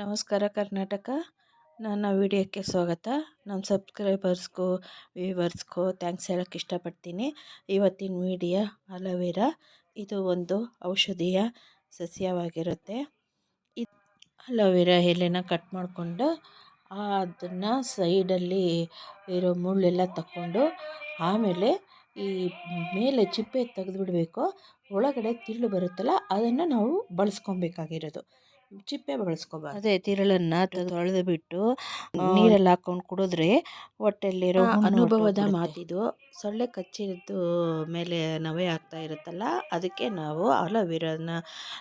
ನಮಸ್ಕಾರ ಕರ್ನಾಟಕ. ನನ್ನ ವಿಡಿಯೋಕ್ಕೆ ಸ್ವಾಗತ. ನಮ್ಮ ಸಬ್ಸ್ಕ್ರೈಬರ್ಸ್ಗೂ, ವ್ಯೂವರ್ಸ್ಗೂ ಥ್ಯಾಂಕ್ಸ್ ಹೇಳೋಕ್ಕೆ ಇಷ್ಟಪಡ್ತೀನಿ. ಇವತ್ತಿನ ವಿಡಿಯೋ ಅಲೋವೆರಾ. ಇದು ಒಂದು ಔಷಧೀಯ ಸಸ್ಯವಾಗಿರುತ್ತೆ. ಇದು ಅಲೋವೆರಾ ಎಲೆನ ಕಟ್ ಮಾಡಿಕೊಂಡು ಅದನ್ನು ಸೈಡಲ್ಲಿ ಇರೋ ಮುಳ್ಳೆಲ್ಲ ತಕ್ಕೊಂಡು ಆಮೇಲೆ ಈ ಮೇಲೆ ಚಿಪ್ಪೆ ತೆಗೆದುಬಿಡಬೇಕು. ಒಳಗಡೆ ತಿರುಳು ಬರುತ್ತಲ್ಲ, ಅದನ್ನು ನಾವು ಬಳಸ್ಕೊಬೇಕಾಗಿರೋದು. ಚಿಪ್ಪೆ ಬಳಸ್ಕೋಬಾರ್ದು. ಅದೇ ತಿರುಳನ್ನು ತೊಳೆದು ಬಿಟ್ಟು ನೀರಲ್ಲಿ ಹಾಕೊಂಡು ಕುಡಿದ್ರೆ ಹೊಟ್ಟೆಲ್ಲಿರೋ ಅನುಭವದ ಮಾತಿದು. ಸೊಳ್ಳೆ ಕಚ್ಚಿದ್ದು ಮೇಲೆ ನವೆ ಆಗ್ತಾ ಇರುತ್ತಲ್ಲ ಅದಕ್ಕೆ ನಾವು ಅಲೋವೆರಾನ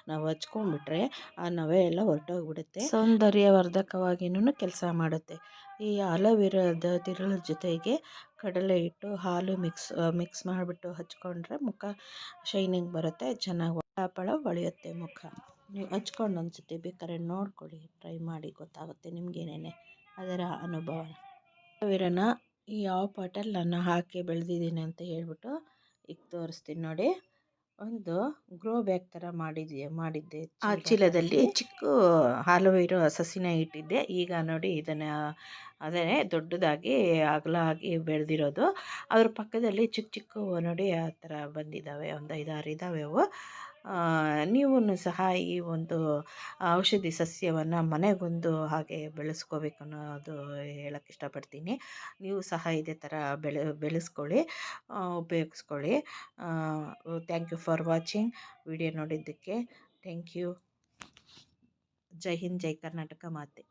ನಾವು ಹಚ್ಕೊಂಡ್ಬಿಟ್ರೆ ಆ ನವೆ ಎಲ್ಲ ಹೊರಟೋಗ್ಬಿಡುತ್ತೆ. ಸೌಂದರ್ಯವರ್ಧಕವಾಗಿನೂ ಕೆಲಸ ಮಾಡುತ್ತೆ. ಈ ಅಲೋವೆರಾದ ತಿರುಳ ಜೊತೆಗೆ ಕಡಲೆ ಹಿಟ್ಟು ಹಾಲು ಮಿಕ್ಸ್ ಮಿಕ್ಸ್ ಮಾಡಿಬಿಟ್ಟು ಹಚ್ಕೊಂಡ್ರೆ ಮುಖ ಶೈನಿಂಗ್ ಬರುತ್ತೆ ಚೆನ್ನಾಗಿ ಫಳ ಹೊಳೆಯುತ್ತೆ ಮುಖ. ನೀವು ಹಚ್ಕೊಂಡು ಅನಿಸುತ್ತೆ ಬೇಕಾದ್ರೆ ನೋಡ್ಕೊಳ್ಳಿ ಟ್ರೈ ಮಾಡಿ ಗೊತ್ತಾಗುತ್ತೆ ನಿಮಗೇನೆ ಅದರ ಅನುಭವ ಅಲೋವೆರಾನ ಯಾವ ಪಾಟಲ್ಲಿ ನಾನು ಹಾಕಿ ಬೆಳೆದಿದ್ದೀನಿ ಅಂತ ಹೇಳ್ಬಿಟ್ಟು ಈಗ ತೋರಿಸ್ತೀನಿ ನೋಡಿ. ಒಂದು ಗ್ರೋ ಬ್ಯಾಗ್ ಥರ ಮಾಡಿದ್ದೆ ಮಾಡಿದ್ದೆ ಆ ಚೀಲದಲ್ಲಿ. ಚಿಕ್ಕ ಅಲೋವೆರಾ ಸಸಿನ ಇಟ್ಟಿದ್ದೆ. ಈಗ ನೋಡಿ ಇದನ್ನು ಅದೇ ದೊಡ್ಡದಾಗಿ ಅಗಲ ಆಗಿ ಬೆಳೆದಿರೋದು. ಅದ್ರ ಪಕ್ಕದಲ್ಲಿ ಚಿಕ್ಕ ಚಿಕ್ಕ ನೋಡಿ ಆ ಥರ ಬಂದಿದ್ದಾವೆ ಒಂದು ಐದಾರು ಇದ್ದಾವೆ ಅವು ನೀವು ಸಹ ಈ ಒಂದು ಔಷಧಿ ಸಸ್ಯವನ್ನು ಮನೆಗೊಂದು ಹಾಗೆ ಬೆಳೆಸ್ಕೋಬೇಕು ಅನ್ನೋದು ಹೇಳಕ್ಕೆ ಇಷ್ಟಪಡ್ತೀನಿ. ನೀವು ಸಹ ಇದೇ ಥರ ಬೆಳೆ, ಬೆಳೆಸ್ಕೊಳ್ಳಿ ಉಪಯೋಗಿಸ್ಕೊಳ್ಳಿ. Thank you for watching video ನೋಡಿದ್ದಕ್ಕೆ. ಥ್ಯಾಂಕ್ ಯು ಜೈ ಹಿಂದ್, ಜೈ ಕರ್ನಾಟಕ ಮಾತೆ.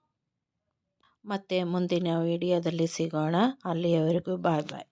ಮತ್ತು ಮುಂದಿನ ವಿಡಿಯೋದಲ್ಲಿ ಸಿಗೋಣ. ಅಲ್ಲಿಯವರೆಗೂ ಬಾಯ್ ಬಾಯ್